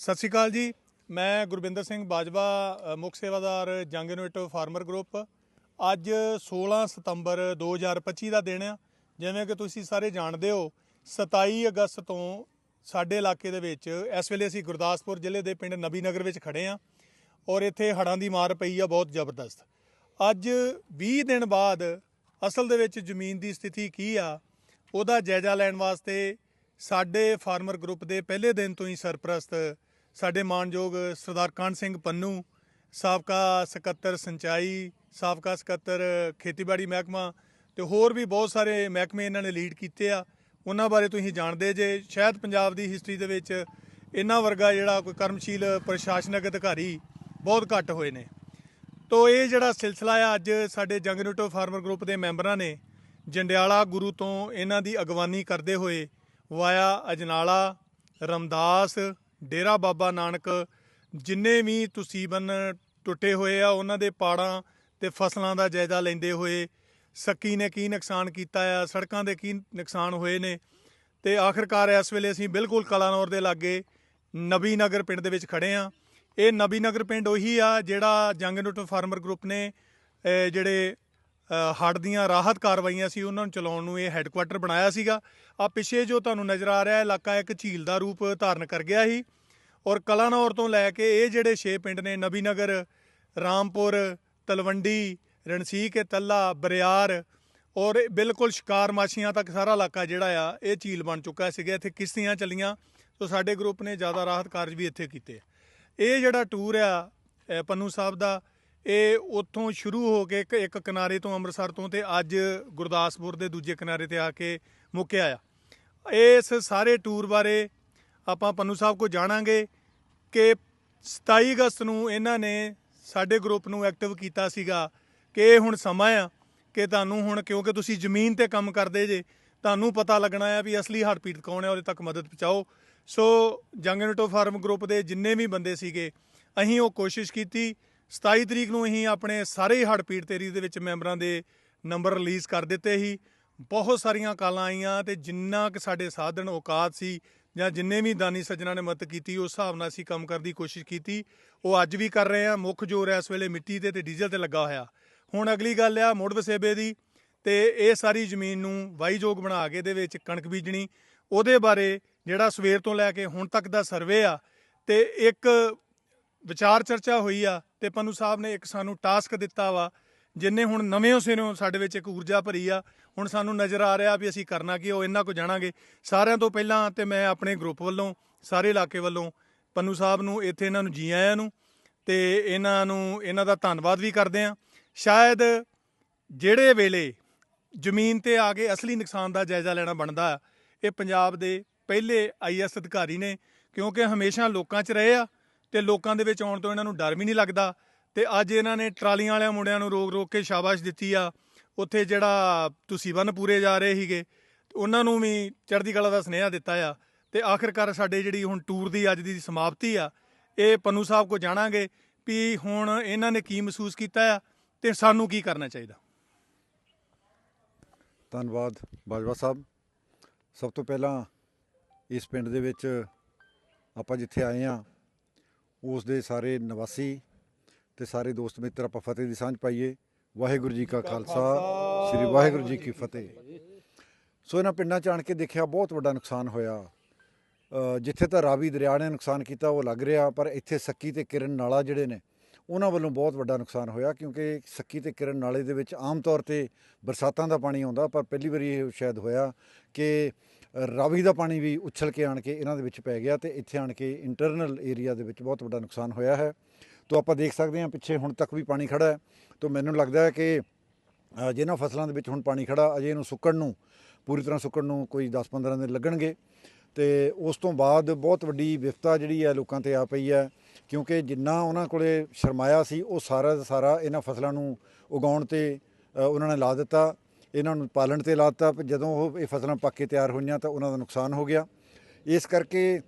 ਸਤਿ ਸ਼੍ਰੀ ਅਕਾਲ ਜੀ। ਮੈਂ ਗੁਰਵਿੰਦਰ ਸਿੰਘ ਬਾਜਵਾ ਅ, ਮੁੱਖ ਸੇਵਾਦਾਰ ਜੰਗ ਇਨੋਵੇਟਿਵ ਫਾਰਮਰ ਗਰੁੱਪ। ਅੱਜ 16 ਸਤੰਬਰ 2025 ਦਾ ਦਿਨ ਆ। ਜਿਵੇਂ ਕਿ ਤੁਸੀਂ ਸਾਰੇ ਜਾਣਦੇ ਹੋ 27 ਅਗਸਤ ਤੋਂ ਸਾਡੇ ਇਲਾਕੇ ਦੇ ਵਿੱਚ ਇਸ ਵੇਲੇ ਅਸੀਂ ਗੁਰਦਾਸਪੁਰ ਜ਼ਿਲ੍ਹੇ ਦੇ ਪਿੰਡ ਨਬੀ ਨਗਰ ਵਿੱਚ ਖੜੇ ਆ ਔਰ ਇੱਥੇ ਹੜ੍ਹਾਂ ਦੀ ਮਾਰ ਪਈ ਆ ਬਹੁਤ ਜ਼ਬਰਦਸਤ। ਅੱਜ 20 ਦਿਨ ਬਾਅਦ ਅਸਲ ਦੇ ਵਿੱਚ ਜ਼ਮੀਨ ਦੀ ਸਥਿਤੀ ਕੀ ਆ ਉਹਦਾ ਜਾਇਜ਼ਾ ਲੈਣ ਵਾਸਤੇ ਸਾਡੇ ਫਾਰਮਰ ਗਰੁੱਪ ਦੇ ਪਹਿਲੇ ਦਿਨ ਤੋਂ ਹੀ ਸਰਪ੍ਰਸਤ ਸਾਡੇ ਮਾਨਯੋਗ ਸਰਦਾਰ ਕਾਨ ਸਿੰਘ ਪੰਨੂ, ਸਾਬਕਾ ਸਕੱਤਰ ਸਿੰਚਾਈ, ਸਾਬਕਾ ਸਕੱਤਰ ਖੇਤੀਬਾੜੀ ਮਹਿਕਮਾ ਤੇ ਹੋਰ ਵੀ ਬਹੁਤ ਸਾਰੇ ਮਹਿਕਮੇ ਇਹਨਾਂ ਨੇ ਲੀਡ ਕੀਤੇ ਆ। ਉਹਨਾਂ ਬਾਰੇ ਤੁਸੀਂ ਜਾਣਦੇ ਜੇ, ਸ਼ਾਇਦ ਪੰਜਾਬ ਦੀ ਹਿਸਟਰੀ ਦੇ ਵਿੱਚ ਇਹਨਾਂ ਵਰਗਾ ਜਿਹੜਾ ਕੋਈ ਕਰਮਸ਼ੀਲ ਪ੍ਰਸ਼ਾਸਨਿਕ ਅਧਿਕਾਰੀ ਬਹੁਤ ਘੱਟ ਹੋਏ ਨੇ। ਤੋ ਇਹ ਜਿਹੜਾ ਸਿਲਸਿਲਾ ਆ, ਅੱਜ ਸਾਡੇ ਜੰਗ ਫਾਰਮਰ ਗਰੁੱਪ ਦੇ ਮੈਂਬਰਾਂ ਨੇ ਜੰਡਿਆਲਾ ਗੁਰੂ ਤੋਂ ਇਹਨਾਂ ਦੀ ਅਗਵਾਨੀ ਕਰਦੇ ਹੋਏ ਵਾਇਆ ਅਜਨਾਲਾ, ਰਮਦਾਸ ਡੇਰਾ ਬਾਬਾ ਨਾਨਕ, ਜਿੰਨੇ ਵੀ ਤੁਸੀਬਨ ਟੁੱਟੇ ਹੋਏ ਆ, ਉਹਨਾਂ ਦੇ ਪਾੜਾਂ ਤੇ ਫਸਲਾਂ ਦਾ ਜਾਇਜ਼ਾ ਲੈਂਦੇ ਹੋਏ ਸੱਕੀ ਨੇ ਕੀ ਨੁਕਸਾਨ ਕੀਤਾ ਆ, ਸੜਕਾਂ ਦੇ ਕੀ ਨੁਕਸਾਨ ਹੋਏ ਨੇ ਤੇ ਆਖਰਕਾਰ ਇਸ ਵੇਲੇ ਅਸੀਂ ਬਿਲਕੁਲ ਕਲਾਨੌਰ ਦੇ ਲਾਗੇ ਨਬੀ ਨਗਰ ਪਿੰਡ ਦੇ ਵਿੱਚ ਖੜੇ ਆ। ਇਹ ਨਬੀ ਨਗਰ ਪਿੰਡ ਉਹੀ ਆ ਜਿਹੜਾ ਜੰਗ ਨੁੱਟ ਫਾਰਮਰ ਗਰੁੱਪ ਨੇ ਜਿਹੜੇ ਹੜ ਦੀਆਂ ਰਾਹਤ ਕਾਰਵਾਈਆਂ ਸੀ, ਉਹਨਾਂ ਨੂੰ ਚਲਾਉਣ ਨੂੰ ਇਹ ਹੈੱਡਕੁਆਟਰ ਬਣਾਇਆ ਸੀਗਾ। ਆ ਪਿੱਛੇ ਜੋ ਤੁਹਾਨੂੰ ਨਜ਼ਰ ਆ ਰਿਹਾ, ਇਲਾਕਾ ਇੱਕ ਝੀਲ ਦਾ ਰੂਪ ਧਾਰਨ ਕਰ ਗਿਆ ਸੀ। ਔਰ ਕਲਾਨੌਰ ਤੋਂ ਲੈ ਕੇ ਇਹ ਜਿਹੜੇ 6 ਪਿੰਡ ਨੇ ਨਬੀ ਨਗਰ ਰਾਮਪੁਰ, ਤਲਵੰਡੀ, ਰਣਸੀਕੇ, ਤੱਲਾ, ਬਰਿਆਰ ਔਰ ਇਹ ਬਿਲਕੁਲ ਸ਼ਿਕਾਰ ਮਾਛੀਆਂ ਤੱਕ ਸਾਰਾ ਇਲਾਕਾ ਜਿਹੜਾ ਆ, ਇਹ ਝੀਲ ਬਣ ਚੁੱਕਾ ਸੀਗਾ। ਇੱਥੇ ਕਿਸ਼ਤੀਆਂ ਚੱਲੀਆਂ, ਸੋ ਸਾਡੇ ਗਰੁੱਪ ਨੇ ਜ਼ਿਆਦਾ ਰਾਹਤ ਕਾਰਜ ਵੀ ਇੱਥੇ ਕੀਤੇ। ਇਹ ਜਿਹੜਾ ਟੂਰ ਆ ਪੰਨੂ ਸਾਹਿਬ ਦਾ ਇਹ ਉੱਥੋਂ ਸ਼ੁਰੂ ਹੋ ਕੇ ਇੱਕ ਇੱਕ ਕਿਨਾਰੇ ਤੋਂ ਅੰਮ੍ਰਿਤਸਰ ਤੋਂ ਤੇ ਅੱਜ ਗੁਰਦਾਸਪੁਰ ਦੇ ਦੂਜੇ ਕਿਨਾਰੇ ਤੇ ਆ ਕੇ ਮੁੱਕਿਆ ਆ ਇਸ ਸਾਰੇ ਟੂਰ ਬਾਰੇ ਆਪਾਂ ਪੰਨੂ ਸਾਹਿਬ ਕੋ ਜਾਣਾਂਗੇ ਕਿ 27 ਅਗਸਤ ਨੂੰ ਇਹਨਾਂ ਨੇ ਸਾਡੇ ਗਰੁੱਪ ਨੂੰ ਐਕਟਿਵ ਕੀਤਾ ਸੀਗਾ ਕਿ ਇਹ ਹੁਣ ਸਮਾਂ ਆ ਕਿ ਤੁਹਾਨੂੰ ਹੁਣ ਕਿਉਂਕਿ ਤੁਸੀਂ ਜ਼ਮੀਨ ਤੇ ਕੰਮ ਕਰਦੇ ਜੇ, ਤੁਹਾਨੂੰ ਪਤਾ ਲੱਗਣਾ ਆ ਵੀ ਅਸਲੀ ਹੜ੍ਹ ਕੌਣ ਹੈ ਉਹਦੇ ਤੱਕ ਮਦਦ ਪਹੁੰਚਾਓ। ਸੋ ਜੰਗ ਇਨੋਵੇਟਿਵ ਫਾਰਮ ਗਰੁੱਪ ਦੇ ਜਿੰਨੇ ਵੀ ਬੰਦੇ ਸੀਗੇ, ਅਸੀਂ ਉਹ ਕੋਸ਼ਿਸ਼ ਕੀਤੀ 27 ਤਰੀਕ ਨੂੰ ਅਸੀਂ ਆਪਣੇ ਸਾਰੇ ਹੜ੍ਹ ਪੀੜਤ ਏਰੀਏ ਦੇ ਵਿੱਚ ਮੈਂਬਰਾਂ ਦੇ ਨੰਬਰ ਰਿਲੀਜ਼ ਕਰ ਦਿੱਤੇ ਸੀ। ਬਹੁਤ ਸਾਰੀਆਂ ਕਾਲਾਂ ਆਈਆਂ ਤੇ ਜਿੰਨਾ ਕਿ ਸਾਡੇ ਸਾਧਨ ਔਕਾਤ ਸੀ ਜਾਂ ਜਿੰਨੇ ਵੀ ਦਾਨੀ ਸੱਜਣਾ ਨੇ ਮਦਦ ਕੀਤੀ, ਉਸ ਹਿਸਾਬ ਨਾਲ ਅਸੀਂ ਕੰਮ ਕਰਨ ਦੀ ਕੋਸ਼ਿਸ਼ ਕੀਤੀ। ਉਹ ਅੱਜ ਵੀ ਕਰ ਰਹੇ ਆ, ਮੁੱਖ ਜ਼ੋਰ ਇਸ ਵੇਲੇ ਮਿੱਟੀ ਤੇ ਤੇ ਡੀਜ਼ਲ ਤੇ ਲੱਗਾ ਹੋਇਆ। ਹੁਣ ਅਗਲੀ ਗੱਲ ਆ ਮੁੜ ਵਸੇਬੇ ਦੀ ਤੇ ਇਹ ਸਾਰੀ ਜ਼ਮੀਨ ਨੂੰ ਵਾਹੀਯੋਗ ਬਣਾ ਕੇ ਦੇ ਵਿੱਚ ਕਣਕ ਬੀਜਣੀ। ਉਹਦੇ ਬਾਰੇ ਜਿਹੜਾ ਸਵੇਰ ਤੋਂ ਲੈ ਕੇ ਹੁਣ ਤੱਕ ਦਾ ਸਰਵੇ ਆ ਤੇ ਇੱਕ ਵਿਚਾਰ ਚਰਚਾ ਹੋਈ ਆ ਤੇ ਪੰਨੂ ਸਾਹਿਬ ਨੇ ਇੱਕ ਸਾਨੂੰ ਟਾਸਕ ਦਿੱਤਾ ਵਾ, ਜਿੰਨੇ ਹੁਣ ਨਵੇਂ ਸਿਰੋਂ ਸਾਡੇ ਵਿੱਚ ਇੱਕ ਊਰਜਾ ਭਰੀ ਆ। ਹੁਣ ਸਾਨੂੰ ਨਜ਼ਰ ਆ ਰਿਹਾ ਵੀ ਅਸੀਂ ਕਰਨਾ ਕੀ, ਉਹ ਇਹਨਾਂ ਕੋ ਜਾਣਾਂਗੇ। ਸਾਰਿਆਂ ਤੋਂ ਪਹਿਲਾਂ ਤੇ ਮੈਂ ਆਪਣੇ ਗਰੁੱਪ ਵੱਲੋਂ, ਸਾਰੇ ਇਲਾਕੇ ਵੱਲੋਂ ਪੰਨੂ ਸਾਹਿਬ ਨੂੰ, ਇੱਥੇ ਇਹਨਾਂ ਨੂੰ ਜੀ ਆਇਆਂ ਨੂੰ ਤੇ ਇਹਨਾਂ ਨੂੰ, ਇਹਨਾਂ ਦਾ ਧੰਨਵਾਦ ਵੀ ਕਰਦੇ ਆ। ਸ਼ਾਇਦ ਜਿਹੜੇ ਵੇਲੇ ਜ਼ਮੀਨ ਤੇ ਆ ਕੇ ਅਸਲੀ ਨੁਕਸਾਨ ਦਾ ਜਾਇਜ਼ਾ ਲੈਣਾ ਬਣਦਾ, ਇਹ ਪੰਜਾਬ ਦੇ ਪਹਿਲੇ ਆਈਐਸ ਅਧਿਕਾਰੀ ਨੇ, ਕਿਉਂਕਿ ਹਮੇਸ਼ਾ ਲੋਕਾਂ 'ਚ ਰਹੇ ਆ। ਤੇ ਲੋਕਾਂ ਦੇ ਵਿੱਚ ਆਉਣ ਤੋਂ ਇਹਨਾਂ ਨੂੰ ਡਰ ਵੀ ਨਹੀਂ ਲੱਗਦਾ। ਤੇ ਅੱਜ ਇਹਨਾਂ ਨੇ ਟਰਾਲੀਆਂ ਵਾਲਿਆਂ ਮੁੰਡਿਆਂ ਨੂੰ ਰੋਕ ਰੋਕ ਕੇ ਸ਼ਾਬਾਸ਼ ਦਿੱਤੀ ਆ। ਉੱਥੇ ਜਿਹੜਾ ਤੁਸੀਂ ਬੰਨ ਪੂਰੇ ਜਾ ਰਹੇ ਸੀਗੇ, ਉਹਨਾਂ ਨੂੰ ਵੀ ਚੜ੍ਹਦੀ ਕਲਾ ਦਾ ਸੁਨੇਹਾ ਦਿੱਤਾ ਆ। ਤੇ ਆਖਿਰਕਾਰ ਸਾਡੇ ਜਿਹੜੀ ਹੁਣ ਟੂਰ ਦੀ ਅੱਜ ਦੀ ਸਮਾਪਤੀ ਆ, ਇਹ ਪੰਨੂ ਸਾਹਿਬ ਕੋ ਜਾਣਾਂਗੇ ਵੀ ਹੁਣ ਇਹਨਾਂ ਨੇ ਕੀ ਮਹਿਸੂਸ ਕੀਤਾ ਆ ਤੇ ਸਾਨੂੰ ਕੀ ਕਰਨਾ ਚਾਹੀਦਾ। ਧੰਨਵਾਦ ਬਾਜਵਾ ਸਾਹਿਬ। ਸਭ ਤੋਂ ਪਹਿਲਾਂ ਇਸ ਪਿੰਡ ਦੇ ਵਿੱਚ ਆਪਾਂ ਜਿੱਥੇ ਆਏ ਆ ਉਸ ਦੇ ਸਾਰੇ ਨਿਵਾਸੀ ਤੇ ਸਾਰੇ ਦੋਸਤ ਮਿੱਤਰ ਆਪਾਂ ਫਤਿਹ ਦੀ ਸਾਂਝ ਪਾਈਏ। ਵਾਹਿਗੁਰੂ ਜੀ ਕਾ ਖਾਲਸਾ ਸ੍ਰੀ ਵਾਹਿਗੁਰੂ ਜੀ ਕੀ ਫਤਿਹ। ਸੋ ਇਹਨਾਂ ਪਿੰਡਾਂ ਚ ਆਣ ਕੇ ਦੇਖਿਆ ਬਹੁਤ ਵੱਡਾ ਨੁਕਸਾਨ ਹੋਇਆ। ਜਿੱਥੇ ਤਾਂ ਰਾਵੀ ਦਰਿਆ ਨੇ ਨੁਕਸਾਨ ਕੀਤਾ ਉਹ ਲੱਗ ਰਿਹਾ ਪਰ ਇੱਥੇ ਸੱਕੀ ਤੇ ਕਿਰਨ ਨਾਲਾ ਜਿਹੜੇ ਨੇ ਉਹਨਾਂ ਵੱਲੋਂ ਬਹੁਤ ਵੱਡਾ ਨੁਕਸਾਨ ਹੋਇਆ ਕਿਉਂਕਿ ਸੱਕੀ ਤੇ ਕਿਰਨ ਨਾਲੇ ਦੇ ਵਿੱਚ ਆਮ ਤੌਰ ਤੇ ਬਰਸਾਤਾਂ ਦਾ ਪਾਣੀ ਆਉਂਦਾ ਪਰ ਪਹਿਲੀ ਵਾਰੀ ਇਹ ਸ਼ਾਇਦ ਹੋਇਆ ਕਿ ਰਾਵੀ ਦਾ ਪਾਣੀ ਵੀ ਉਛਲ ਕੇ ਆਣ ਕੇ ਇਹਨਾਂ ਦੇ ਵਿੱਚ ਪੈ ਗਿਆ ਤੇ ਇੱਥੇ ਆਣ ਕੇ ਇੰਟਰਨਲ ਏਰੀਆ ਦੇ ਵਿੱਚ ਬਹੁਤ ਵੱਡਾ ਨੁਕਸਾਨ ਹੋਇਆ ਹੈ। ਤੋਂ ਆਪਾਂ ਦੇਖ ਸਕਦੇ ਹਾਂ ਪਿੱਛੇ ਹੁਣ ਤੱਕ ਵੀ ਪਾਣੀ ਖੜਾ ਹੈ। ਤੋਂ ਮੈਨੂੰ ਲੱਗਦਾ ਹੈ ਕਿ ਜਿਹਨਾਂ ਫਸਲਾਂ ਦੇ ਵਿੱਚ ਹੁਣ ਪਾਣੀ ਖੜਾ ਅਜੇ ਇਹਨੂੰ ਸੁੱਕਣ ਨੂੰ, ਪੂਰੀ ਤਰ੍ਹਾਂ ਸੁੱਕਣ ਨੂੰ ਕੋਈ 10-15 ਦਿਨ ਲੱਗਣਗੇ। ਤੇ ਉਸ ਤੋਂ ਬਾਅਦ ਬਹੁਤ ਵੱਡੀ ਵਿਫਤਾ ਜਿਹੜੀ ਹੈ ਲੋਕਾਂ ਤੇ ਆ ਪਈ ਹੈ, ਕਿਉਂਕਿ ਜਿੰਨਾ ਉਹਨਾਂ ਕੋਲੇ ਸ਼ਰਮਾਇਆ ਸੀ, ਉਹ ਸਾਰਾ ਦਾ ਸਾਰਾ ਇਹਨਾਂ ਫਸਲਾਂ ਨੂੰ ਉਗਾਉਣ ਤੇ ਉਹਨਾਂ ਨੇ ਲਾ ਦਿੱਤਾ। ਇਹਨਾਂ ਨੂੰ ਪਾਲਣ ਤੇ ਲਾ ਦਿੱਤਾ ਜਦੋਂ ਉਹ ਇਹ ਫਸਲਾਂ ਪੱਕ ਕੇ ਤਿਆਰ ਹੋਈਆਂ ਤਾਂ ਉਹਨਾਂ ਦਾ ਨੁਕਸਾਨ ਹੋ ਗਿਆ। ਇਸ ਕਰਕੇ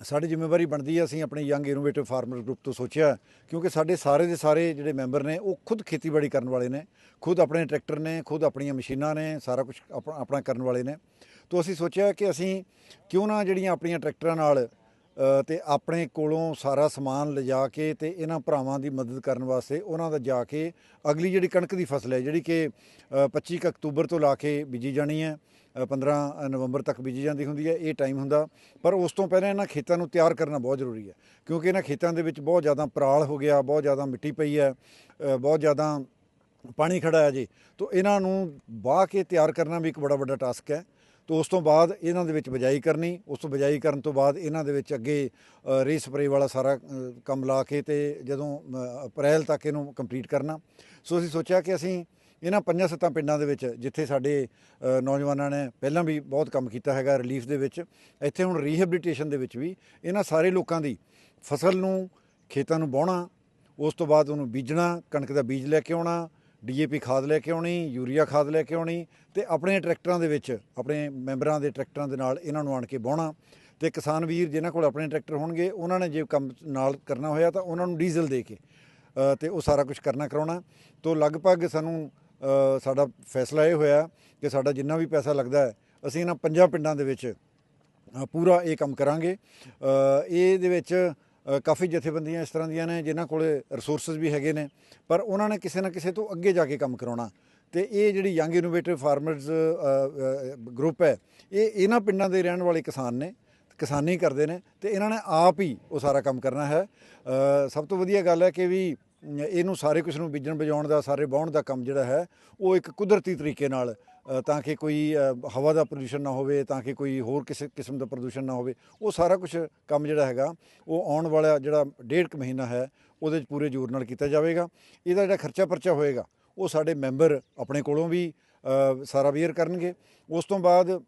ਸਾਡੀ ਜ਼ਿੰਮੇਵਾਰੀ ਬਣਦੀ ਹੈ ਅਸੀਂ ਆਪਣੇ ਯੰਗ ਇਨੋਵੇਟਿਵ ਫਾਰਮਰ ਗਰੁੱਪ ਤੋਂ ਸੋਚਿਆ, ਕਿਉਂਕਿ ਸਾਡੇ ਸਾਰੇ ਦੇ ਸਾਰੇ ਜਿਹੜੇ ਮੈਂਬਰ ਨੇ, ਉਹ ਖੁਦ ਖੇਤੀਬਾੜੀ ਕਰਨ ਵਾਲੇ ਨੇ, ਖੁਦ ਆਪਣੇ ਟਰੈਕਟਰ ਨੇ, ਖੁਦ ਆਪਣੀਆਂ ਮਸ਼ੀਨਾਂ ਨੇ, ਸਾਰਾ ਕੁਝ ਆਪਣਾ ਆਪਣਾ ਕਰਨ ਵਾਲੇ ਨੇ। ਤੋਂ ਅਸੀਂ ਸੋਚਿਆ ਕਿ ਅਸੀਂ ਕਿਉਂ ਨਾ ਜਿਹੜੀਆਂ ਆਪਣੀਆਂ ਟਰੈਕਟਰਾਂ ਨਾਲ ਤੇ ਆਪਣੇ ਕੋਲੋਂ ਸਾਰਾ ਸਮਾਨ ਲਿਜਾ ਕੇ ਤੇ ਇਹਨਾਂ ਭਰਾਵਾਂ ਦੀ ਮਦਦ ਕਰਨ ਵਾਸਤੇ ਉਹਨਾਂ ਦਾ ਜਾ ਕੇ ਅਗਲੀ ਜਿਹੜੀ ਕਣਕ ਦੀ ਫਸਲ ਹੈ ਜਿਹੜੀ ਕਿ ਅ, 25 ਕੁ ਅਕਤੂਬਰ ਤੋਂ ਲਾ ਕੇ ਬੀਜੀ ਜਾਣੀ ਹੈ ਅ, 15 ਨਵੰਬਰ ਤੱਕ ਬੀਜੀ ਜਾਂਦੀ ਹੁੰਦੀ ਹੈ ਇਹ ਟਾਈਮ ਹੁੰਦਾ। ਪਰ ਉਸ ਤੋਂ ਪਹਿਲਾਂ ਇਹਨਾਂ ਖੇਤਾਂ ਨੂੰ ਤਿਆਰ ਕਰਨਾ ਬਹੁਤ ਜ਼ਰੂਰੀ ਹੈ ਕਿਉਂਕਿ ਇਹਨਾਂ ਖੇਤਾਂ ਦੇ ਵਿੱਚ ਬਹੁਤ ਜ਼ਿਆਦਾ ਪਰਾਲ ਹੋ ਗਿਆ ਬਹੁਤ ਜ਼ਿਆਦਾ ਮਿੱਟੀ ਪਈ ਹੈ ਬਹੁਤ ਜ਼ਿਆਦਾ ਪਾਣੀ ਖੜਾ ਹੈ ਜੀ ਤੋਂ ਇਹਨਾਂ ਨੂੰ ਵਾਹ ਕੇ ਤਿਆਰ ਕਰਨਾ ਵੀ ਇੱਕ ਬੜਾ ਵੱਡਾ ਟਾਸਕ ਹੈ। ਤੋਂ ਉਸ ਤੋਂ ਬਾਅਦ ਇਹਨਾਂ ਦੇ ਵਿੱਚ ਬਜਾਈ ਕਰਨੀ, ਉਸ ਤੋਂ ਬਜਾਈ ਕਰਨ ਤੋਂ ਬਾਅਦ ਇਹਨਾਂ ਦੇ ਵਿੱਚ ਅੱਗੇ ਰੇ ਸਪਰੇ ਵਾਲਾ ਸਾਰਾ ਕੰਮ ਲਾ ਕੇ ਤੇ ਜਦੋਂ ਅਪ੍ਰੈਲ ਤੱਕ ਇਹਨੂੰ ਕੰਪਲੀਟ ਕਰਨਾ। ਸੋ ਅਸੀਂ ਸੋਚਿਆ ਕਿ ਅਸੀਂ ਇਹਨਾਂ ਪੰਜਾਂ ਸੱਤਾਂ ਪਿੰਡਾਂ ਦੇ ਵਿੱਚ, ਜਿੱਥੇ ਸਾਡੇ ਨੌਜਵਾਨਾਂ ਨੇ ਪਹਿਲਾਂ ਵੀ ਬਹੁਤ ਕੰਮ ਕੀਤਾ ਹੈਗਾ ਰਿਲੀਫ ਦੇ ਵਿੱਚ, ਇੱਥੇ ਹੁਣ ਰੀਹੈਬਿਲਿਟੇਸ਼ਨ ਦੇ ਵਿੱਚ ਵੀ ਇਹਨਾਂ ਸਾਰੇ ਲੋਕਾਂ ਦੀ ਫਸਲ ਨੂੰ, ਖੇਤਾਂ ਨੂੰ ਵਾਹੁਣਾ ਉਸ ਤੋਂ ਬਾਅਦ ਉਹਨੂੰ ਬੀਜਣਾ, ਕਣਕ ਦਾ ਬੀਜ ਲੈ ਕੇ ਆਉਣਾ ਡੀਏਪੀ ਖਾਦ ਲੈ ਕੇ ਆਉਣੀ ਯੂਰੀਆ ਖਾਦ ਲੈ ਕੇ ਆਉਣੀ ਤੇ ਆਪਣੇ ਟਰੈਕਟਰਾਂ ਦੇ ਵਿੱਚ ਆਪਣੇ ਮੈਂਬਰਾਂ ਦੇ ਟਰੈਕਟਰਾਂ ਦੇ ਨਾਲ ਇਹਨਾਂ ਨੂੰ ਆਣ ਕੇ ਵਾਹੁਣਾ ਤੇ ਕਿਸਾਨ ਵੀਰ ਜਿਨ੍ਹਾਂ ਕੋਲ ਆਪਣੇ ਟਰੈਕਟਰ ਹੋਣਗੇ ਉਹਨਾਂ ਨੇ ਜੇ ਕੰਮ ਨਾਲ ਕਰਨਾ ਹੋਇਆ ਤਾਂ ਉਹਨਾਂ ਨੂੰ ਡੀਜ਼ਲ ਦੇ ਕੇ ਅ, ਤੇ ਉਹ ਸਾਰਾ ਕੁਝ ਕਰਨਾ ਕਰਾਉਣਾ। ਤੋਂ ਲਗਭਗ ਸਾਨੂੰ ਸਾਡਾ ਫੈਸਲਾ ਇਹ ਹੋਇਆ ਕਿ ਸਾਡਾ ਜਿੰਨਾ ਵੀ ਪੈਸਾ ਲੱਗਦਾ ਹੈ ਅਸੀਂ ਇਹਨਾਂ ਪੰਜਾਂ ਪਿੰਡਾਂ ਦੇ ਵਿੱਚ ਪੂਰਾ ਇਹ ਕੰਮ ਕਰਾਂਗੇ। ਅ, ਇਹਦੇ ਵਿੱਚ ਕਾਫੀ ਜਥੇਬੰਦੀਆਂ ਇਸ ਤਰ੍ਹਾਂ ਦੀਆਂ ਨੇ, ਜਿਨ੍ਹਾਂ ਕੋਲੇ ਰਿਸੋਰਸਸ ਵੀ ਹੈਗੇ ਨੇ, ਪਰ ਉਹਨਾਂ ਨੇ ਕਿਸੇ ਨਾ ਕਿਸੇ ਤੋਂ ਅੱਗੇ ਜਾ ਕੇ ਕੰਮ ਕਰਾਉਣਾ। ਤੇ ਇਹ ਜਿਹੜੀ ਯੰਗ ਇਨੋਵੇਟਿਵ ਫਾਰਮਰਸ ਗਰੁੱਪ ਹੈ, ਇਹ ਇਹਨਾਂ ਪਿੰਡਾਂ ਦੇ ਰਹਿਣ ਵਾਲੇ ਕਿਸਾਨ ਨੇ, ਕਿਸਾਨੀ ਕਰਦੇ ਨੇ, ਤੇ ਇਹਨਾਂ ਨੇ ਆਪ ਹੀ ਉਹ ਸਾਰਾ ਕੰਮ ਕਰਨਾ ਹੈ। ਸਭ ਤੋਂ ਵਧੀਆ ਗੱਲ ਹੈ ਕਿ ਵੀ ਇਹਨੂੰ ਸਾਰੇ ਕੁਝ ਨੂੰ ਬੀਜਣ ਬਜਾਉਣ ਦਾ, ਸਾਰੇ ਵਾਹੁਣ ਦਾ ਕੰਮ ਜਿਹੜਾ ਹੈ, ਉਹ ਇੱਕ ਕੁਦਰਤੀ ਤਰੀਕੇ ਨਾਲ ਤਾਂ ਕਿ ਕੋਈ ਹਵਾ ਦਾ ਪ੍ਰਦੂਸ਼ਣ ਨਾ ਹੋਵੇ, ਤਾਂ ਕਿ ਕੋਈ ਹੋਰ ਕਿਸੇ ਕਿਸਮ ਦਾ ਪ੍ਰਦੂਸ਼ਣ ਨਾ ਹੋਵੇ, ਉਹ ਸਾਰਾ ਕੁਝ ਕੰਮ ਜਿਹੜਾ ਹੈਗਾ, ਉਹ ਆਉਣ ਵਾਲਾ ਜਿਹੜਾ ਡੇਢ ਕੁ ਮਹੀਨਾ ਹੈ, ਉਹਦੇ 'ਚ ਪੂਰੇ ਜ਼ੋਰ ਨਾਲ ਕੀਤਾ ਜਾਵੇਗਾ। ਇਹਦਾ ਜਿਹੜਾ ਖਰਚਾ ਪਰਚਾ ਹੋਏਗਾ, ਉਹ ਸਾਡੇ ਮੈਂਬਰ ਆਪਣੇ ਕੋਲੋਂ ਵੀ ਸਾਰਾ ਬੀਅਰ ਕਰਨਗੇ। ਉਸ ਤੋਂ ਬਾਅਦ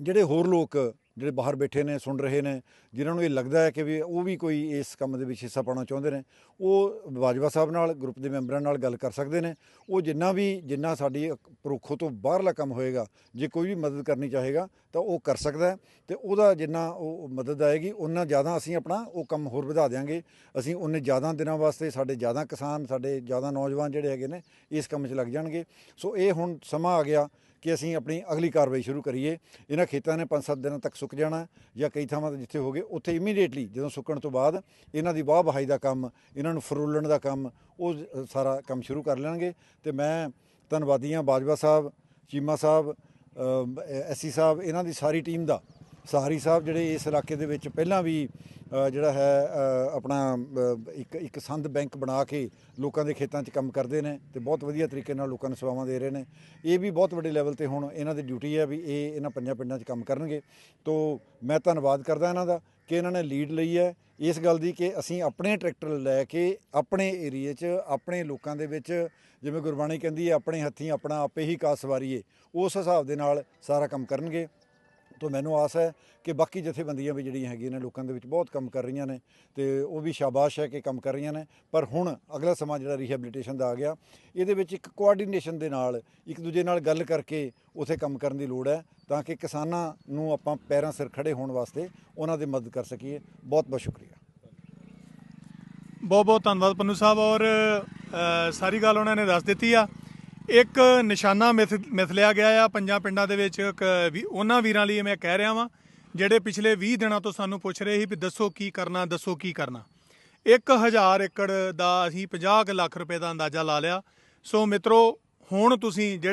ਜਿਹੜੇ ਹੋਰ ਲੋਕ ਜਿਹੜੇ ਬਾਹਰ ਬੈਠੇ ਨੇ, ਸੁਣ ਰਹੇ ਨੇ, ਜਿਨ੍ਹਾਂ ਨੂੰ ਇਹ ਲੱਗਦਾ ਹੈ ਕਿ ਵੀ ਉਹ ਵੀ ਕੋਈ ਇਸ ਕੰਮ ਦੇ ਵਿੱਚ ਹਿੱਸਾ ਪਾਉਣਾ ਚਾਹੁੰਦੇ ਨੇ, ਉਹ ਬਾਜਵਾ ਸਾਹਿਬ ਨਾਲ, ਗਰੁੱਪ ਦੇ ਮੈਂਬਰਾਂ ਨਾਲ ਗੱਲ ਕਰ ਸਕਦੇ ਨੇ। ਉਹ ਜਿੰਨਾ ਵੀ, ਜਿੰਨਾ ਸਾਡੀ ਪਰੋਖੋ ਤੋਂ ਬਾਹਰਲਾ ਕੰਮ ਹੋਏਗਾ, ਜੇ ਕੋਈ ਵੀ ਮਦਦ ਕਰਨੀ ਚਾਹੇਗਾ, ਤਾਂ ਉਹ ਕਰ ਸਕਦਾ ਹੈ ਤੇ ਉਹਦਾ ਜਿੰਨਾ ਉਹ ਮਦਦ ਆਏਗੀ ਉਹਨਾਂ ਜ਼ਿਆਦਾ ਅਸੀਂ ਆਪਣਾ ਉਹ ਕੰਮ ਹੋਰ ਵਧਾ ਦਿਆਂਗੇ। ਅਸੀਂ ਉਹਨੇ ਜ਼ਿਆਦਾ ਦਿਨਾਂ ਵਾਸਤੇ ਸਾਡੇ ਜ਼ਿਆਦਾ ਕਿਸਾਨ, ਸਾਡੇ ਜ਼ਿਆਦਾ ਨੌਜਵਾਨ ਜਿਹੜੇ ਹੈਗੇ ਨੇ, ਇਸ ਕੰਮ 'ਚ ਲੱਗ ਜਾਣਗੇ। ਸੋ ਇਹ ਹੁਣ ਸਮਾਂ ਆ ਗਿਆ ਕਿ ਅਸੀਂ ਆਪਣੀ ਅਗਲੀ ਕਾਰਵਾਈ ਸ਼ੁਰੂ ਕਰੀਏ। ਇਹਨਾਂ ਖੇਤਾਂ ਨੇ 5-7 ਦਿਨਾਂ ਤੱਕ ਸੁੱਕ ਜਾਣਾ ਜਾਂ ਕਈ ਥਾਵਾਂ ਤੇ ਜਿੱਥੇ ਹੋ ਗਏ, ਉੱਥੇ ਇਮੀਡੀਏਟਲੀ ਜਦੋਂ ਸੁੱਕਣ ਤੋਂ ਬਾਅਦ ਇਹਨਾਂ ਦੀ ਵਾਹ ਵਹਾਈ ਦਾ ਕੰਮ, ਇਹਨਾਂ ਨੂੰ ਫਰੋਲਣ ਦਾ ਕੰਮ, ਉਹ ਸਾਰਾ ਕੰਮ ਸ਼ੁਰੂ ਕਰ ਲੈਣਗੇ। ਤੇ ਮੈਂ ਧੰਨਵਾਦੀ ਹਾਂ ਬਾਜਵਾ ਸਾਹਿਬ, ਚੀਮਾ ਸਾਹਿਬ ਐਸਸੀ ਸਾਹਿਬ, ਇਹਨਾਂ ਦੀ ਸਾਰੀ ਟੀਮ ਦਾ। ਸਹਾਰੀ ਸਾਹਿਬ ਜਿਹੜੇ ਇਸ ਇਲਾਕੇ ਦੇ ਵਿੱਚ ਪਹਿਲਾਂ ਵੀ ਜਿਹੜਾ ਹੈ ਆਪਣਾ ਇੱਕ ਇੱਕ ਸੰਦ ਬੈਂਕ ਬਣਾ ਕੇ ਲੋਕਾਂ ਦੇ ਖੇਤਾਂ 'ਚ ਕੰਮ ਕਰਦੇ ਨੇ ਤੇ ਬਹੁਤ ਵਧੀਆ ਤਰੀਕੇ ਨਾਲ ਲੋਕਾਂ ਨੂੰ ਸੇਵਾਵਾਂ ਦੇ ਰਹੇ ਨੇ। ਇਹ ਵੀ ਬਹੁਤ ਵੱਡੇ ਲੈਵਲ ਤੇ ਹੁਣ ਇਹਨਾਂ ਦੀ ਡਿਊਟੀ ਹੈ ਵੀ ਇਹ ਇਹਨਾਂ ਪੰਜਾਂ ਪਿੰਡਾਂ 'ਚ ਕੰਮ ਕਰਨਗੇ। ਤੋਂ ਮੈਂ ਧੰਨਵਾਦ ਕਰਦਾ ਇਹਨਾਂ ਦਾ ਕਿ ਇਹਨਾਂ ਨੇ ਲੀਡ ਲਈ ਹੈ। ਇਸ ਗੱਲ ਦੀ ਕਿ ਅਸੀਂ ਆਪਣੇ ਟਰੈਕਟਰ ਲੈ ਕੇ ਆਪਣੇ ਏਰੀਏ 'ਚ, ਆਪਣੇ ਲੋਕਾਂ ਦੇ ਵਿੱਚ, ਜਿਵੇਂ ਗੁਰਬਾਣੀ ਕਹਿੰਦੀ ਹੈ, ਆਪਣੇ ਹੱਥੀਂ ਆਪਣਾ ਆਪੇ ਹੀ ਕਾ ਸਵਾਰੀਏ ਉਸ ਹਿਸਾਬ ਦੇ ਨਾਲ ਸਾਰਾ ਕੰਮ ਕਰਨਗੇ। ਤੋਂ ਮੈਨੂੰ ਆਸ ਹੈ ਕਿ ਬਾਕੀ ਜਥੇਬੰਦੀਆਂ ਵੀ ਜਿਹੜੀਆਂ ਹੈਗੀਆਂ ਨੇ ਲੋਕਾਂ ਦੇ ਵਿੱਚ ਬਹੁਤ ਕੰਮ ਕਰ ਰਹੀਆਂ ਨੇ ਤੇ ਉਹ ਵੀ ਸ਼ਾਬਾਸ਼ ਹੈ ਕਿ ਕੰਮ ਕਰ ਰਹੀਆਂ ਨੇ। ਪਰ ਹੁਣ ਅਗਲਾ ਸਮਾਂ ਜਿਹੜਾ ਰੀਹੈਬਿਲਿਟੇਸ਼ਨ ਦਾ ਆ ਗਿਆ, ਇਹਦੇ ਵਿੱਚ ਇੱਕ ਕੋਆਰਡੀਨੇਸ਼ਨ ਦੇ ਨਾਲ, ਇੱਕ ਦੂਜੇ ਨਾਲ ਗੱਲ ਕਰਕੇ ਉਥੇ ਕੰਮ ਕਰਨ ਦੀ ਲੋੜ ਹੈ ਤਾਂ ਕਿ ਕਿਸਾਨਾਂ ਨੂੰ ਆਪਾਂ ਪੈਰਾਂ ਸਿਰ ਖੜੇ ਹੋਣ ਵਾਸਤੇ ਉਹਨਾਂ ਦੀ ਮਦਦ ਕਰ ਸਕੀਏ। ਬਹੁਤ ਬਹੁਤ ਸ਼ੁਕਰੀਆ। ਬਹੁਤ ਬਹੁਤ ਧੰਨਵਾਦ ਪੰਨੂ ਸਾਹਿਬ ਔਰ ਸਾਰੀ ਗੱਲ ਉਹਨਾਂ ਨੇ ਦੱਸ ਦਿੱਤੀ ਆ। ਇੱਕ ਨਿਸ਼ਾਨਾ ਮਿਥ ਮਿਥ ਲਿਆ ਗਿਆ ਆ ਪੰਜਾਂ ਪਿੰਡਾਂ ਦੇ ਵਿੱਚ ਇੱਕ ਵੀ ਉਹਨਾਂ ਵੀਰਾਂ ਲਈ ਮੈਂ ਕਹਿ ਰਿਹਾ ਵਾਂ, ਜਿਹੜੇ ਪਿਛਲੇ 20 ਦਿਨਾਂ ਤੋਂ ਸਾਨੂੰ ਪੁੱਛ ਰਹੇ ਸੀ ਵੀ ਦੱਸੋ ਕੀ ਕਰਨਾ, ਦੱਸੋ ਕੀ ਕਰਨਾ। 1000 ਏਕੜ ਦਾ ਅਸੀਂ 50 ਕੁ ਲੱਖ ਰੁਪਏ ਦਾ ਅੰਦਾਜ਼ਾ ਲਾ ਲਿਆ। ਸੋ ਮਿੱਤਰੋ, ਹੁਣ ਤੁਸੀਂ ਜਿਹੜੇ